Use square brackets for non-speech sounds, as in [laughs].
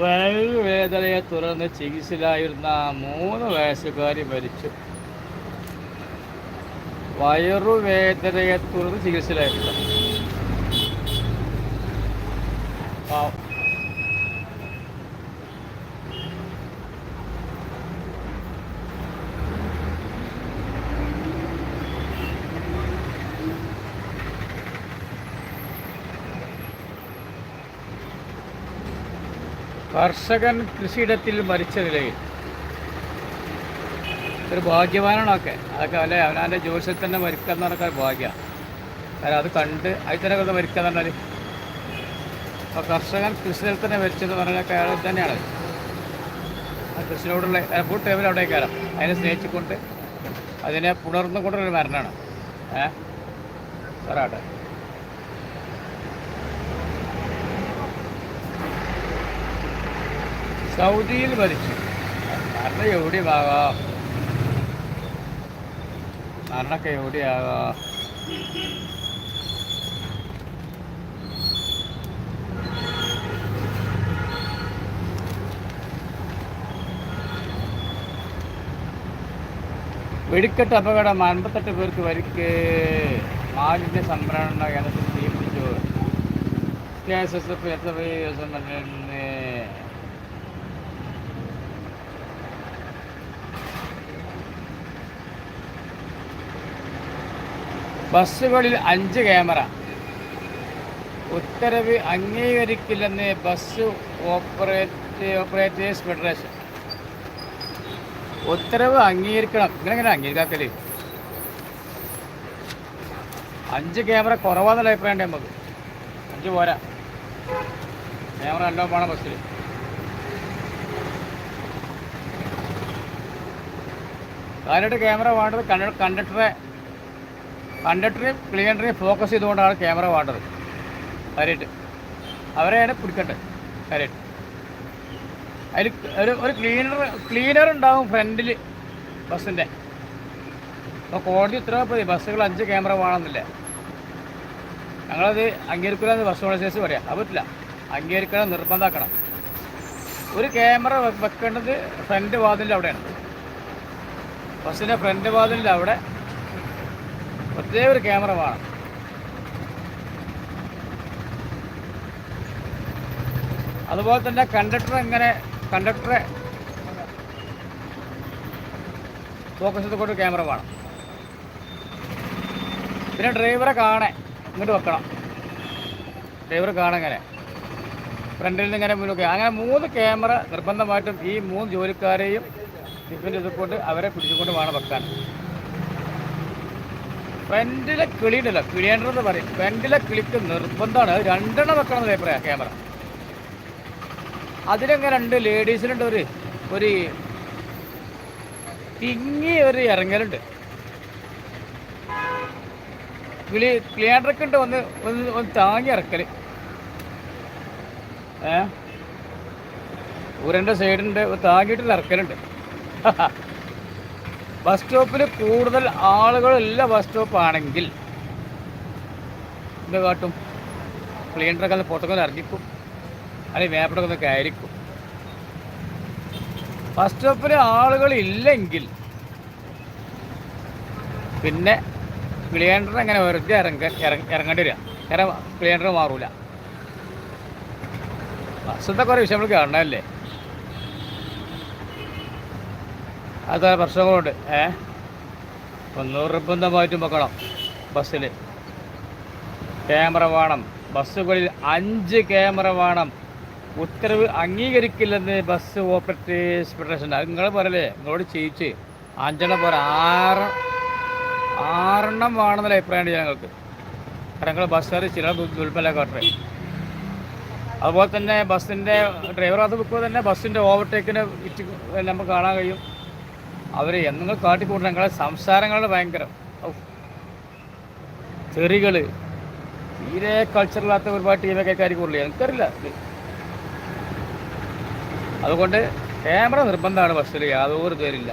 വയറുവേദനയെ തുടർന്ന് ചികിത്സയിലായിരുന്ന മൂന്ന് വയസ്സുകാരി മരിച്ചു. വയറുവേദനയെ തുടർന്ന് ചികിത്സയിലായിരുന്നു. കർഷകൻ കൃഷിയിടത്തിൽ മരിച്ച നിലയിൽ. ഒരു ഭാഗ്യവാനാണൊക്കെ. അതൊക്കെ അല്ലെ? അവനാന്റെ ജോലിയിൽ തന്നെ മരിക്കുക എന്ന് പറഞ്ഞാൽ ഭാഗ്യ. കാരണം അത് കണ്ട് അതിൽ തന്നെ കൊണ്ട് മരിക്കുക എന്ന് പറഞ്ഞാൽ അപ്പോൾ കർഷകൻ കൃഷിയിൽ തന്നെ മരിച്ചെന്ന് പറഞ്ഞാൽ കേരളത്തിൽ തന്നെയാണ്. ആ കൃഷിയോടുള്ള ഫുൾ ടൈമിൽ അവിടെ കയറാം അതിനെ സ്നേഹിച്ചുകൊണ്ട് അതിനെ പുണർന്നുകൊണ്ടൊരു മരണമാണ്. ഏ? പറയാട്ടെ. സൗദിയിൽ മരിച്ചു മരണം എവിടെയാകാം? മരണൊക്കെ എവിടെയാകാം? വെടിക്കെട്ട് അപകടം അൻപത്തെട്ട് പേർക്ക് വരിക്ക് മാലിന്യ സംഭരണ കേന്ദ്രത്തിൽ തീ പിടിച്ചു കെ എസ് എസ് എഫ് എത്ര ദിവസം തന്നെ ബസ്സുകളിൽ അഞ്ച് ക്യാമറ. ഉത്തരവ് അംഗീകരിക്കില്ലെന്ന് ബസ് ഓപ്പറേറ്റ് ഓപ്പറേറ്റേഴ്സ് ഫെഡറേഷൻ. ഉത്തരവ് അംഗീകരിക്കണം. ഇങ്ങനെ അംഗീകരിക്കാത്തല്ലേ അഞ്ച് ക്യാമറ കുറവാന്നുള്ള അഭിപ്രായം നമുക്ക്. അഞ്ച് പോരാ. ക്യാമറ എല്ലാം പോണം ബസ്സിൽ കാര്യമായിട്ട് ക്യാമറ വേണ്ടത് കണ്ട കണ്ടക്ടറെ കണ്ടക്ടറെയും ക്ലിയറിനെയും ഫോക്കസ് ചെയ്തുകൊണ്ടാണ് ക്യാമറ വേണ്ടത്. കാര്യമായിട്ട്. അവരെയാണ് പിടിക്കേണ്ടത്. കാര്യമായിട്ട്. അതിൽ ഒരു ഒരു ക്ലീനർ ക്ലീനർ ഉണ്ടാവും ഫ്രണ്ടിൽ ബസ്സിന്റെ അപ്പോൾ കോടതി ഉത്തരവാദി ബസ്സുകൾ അഞ്ച് ക്യാമറ വേണമെന്നില്ല. ഞങ്ങളത് അംഗീകരിക്കില്ലെന്ന് ബസ് ഓണേഴ്സേഴ്സ് പറയാം. അത് പറ്റില്ല. അംഗീകരിക്കണം നിർബന്ധമാക്കണം ഒരു ക്യാമറ വെക്കേണ്ടത് ഫ്രണ്ട് വാതിലിന്റെ അവിടെയാണ്. ബസ്സിന്റെ ഫ്രണ്ട് വാതിലിന്റെ അവിടെ പ്രത്യേക ഒരു ക്യാമറ വേണം. അതുപോലെ തന്നെ കണ്ടക്ടർ എങ്ങനെ കണ്ടക്ടറെ ഫോക്കസ് ചെയ്തുകൊണ്ട് ക്യാമറ വേണം. പിന്നെ ഡ്രൈവറെ കാണേ ഇങ്ങോട്ട് വെക്കണം. ഡ്രൈവർ കാണങ്ങനെ ഫ്രണ്ടിൽ നിന്ന് ഇങ്ങനെ മുന്നോട്ട് അങ്ങനെ മൂന്ന് ക്യാമറ നിർബന്ധമായിട്ടും ഈ മൂന്ന് ജോലിക്കാരെയും ഡിപ്പെൻഡ് ചെയ്തുകൊണ്ട് അവരെ പിടിച്ചുകൊണ്ട് വേണം വെക്കാൻ. ഫ്രണ്ടിലെ കിളി ഉണ്ടല്ലോ കിളിയേണ്ടത് എന്ന് പറയും. ഫ്രണ്ടിലെ കിളിക്ക് നിർബന്ധമാണ്. രണ്ടെണ്ണം വെക്കണം എന്നല്ലേ പറയാം ക്യാമറ. അതിലങ്ങനെ രണ്ട് ലേഡീസിലുണ്ട് ഒരു ഒരു തിങ്ങി ഒരു ഇറങ്ങലുണ്ട്. കിളി ക്ലിയാണ്ടറൊക്കെ ഉണ്ട് ഒന്ന് ഒന്ന് ഒന്ന് താങ്ങി ഇറക്കൽ. ഏ? ഊരന്റെ സൈഡുണ്ട് താങ്ങിയിട്ടുള്ള ഇറക്കലുണ്ട്. [laughs] ബസ് സ്റ്റോപ്പിൽ കൂടുതൽ ആളുകളില്ല ബസ് സ്റ്റോപ്പ് ആണെങ്കിൽ എന്ത് കാട്ടും? പ്ലീൻഡറൊക്കെ ഒന്ന് പുറത്തൊക്കെ ഇറങ്ങിക്കും. അല്ലെങ്കിൽ വേപ്പടൊക്കെ ഒന്ന് കയറിക്കും. ബസ് സ്റ്റോപ്പിൽ ആളുകൾ ഇല്ലെങ്കിൽ പിന്നെ ക്ലിയൻഡർ അങ്ങനെ വെറുതെ ഇറങ്ങ ഇറങ്ങ- ഇറങ്ങേണ്ടി വരിക. കാരണം ക്ലിയൻഡർ മാറൂല. ബസ്സിന്റെ കുറേ വിഷയം നമ്മൾ കാണണമല്ലേ അത് പ്രശ്നങ്ങളുണ്ട്. ഏ? എന്താ നിർബന്ധമായിട്ടും വെക്കണം? ബസ്സിൽ ക്യാമറ വേണം. ബസ്സുകളിൽ അഞ്ച് ക്യാമറ വേണം. ഉത്തരവ് അംഗീകരിക്കില്ലെന്ന് ബസ് ഓപ്പറേറ്റേഴ്സ് ഫെഡറേഷൻ. അത് നിങ്ങൾ പറയലേ നിങ്ങളോട് ചെയ്യിച്ച് അഞ്ചെണ്ണം പോലെ ആറ് ആറെണ്ണം വേണമെന്നുള്ള അഭിപ്രായമാണ് ഞങ്ങൾക്ക്. കാരണം നിങ്ങൾ ബസ്സുകാർ ചില ദുൽബല കാട്ടേ അതുപോലെ തന്നെ ബസ്സിന്റെ ഡ്രൈവർ അത് വെക്കുമ്പോൾ തന്നെ ബസ്സിന്റെ ഓവർടേക്കിന് നമുക്ക് കാണാൻ കഴിയും. അവർ എന്നും കാട്ടിക്കൂട്ടുന്ന ഞങ്ങളെ സംസാരങ്ങളുടെ ഭയങ്കരം. ചെറികൾ തീരെ കൾച്ചറില്ലാത്ത ഒരുപാട് ടീമൊക്കെ കാര്യക്കുള്ളൂ എനിക്കറിയില്ല. അതുകൊണ്ട് ക്യാമറ നിർബന്ധമാണ് ബസ്സിൽ യാതൊരു പേരില്ല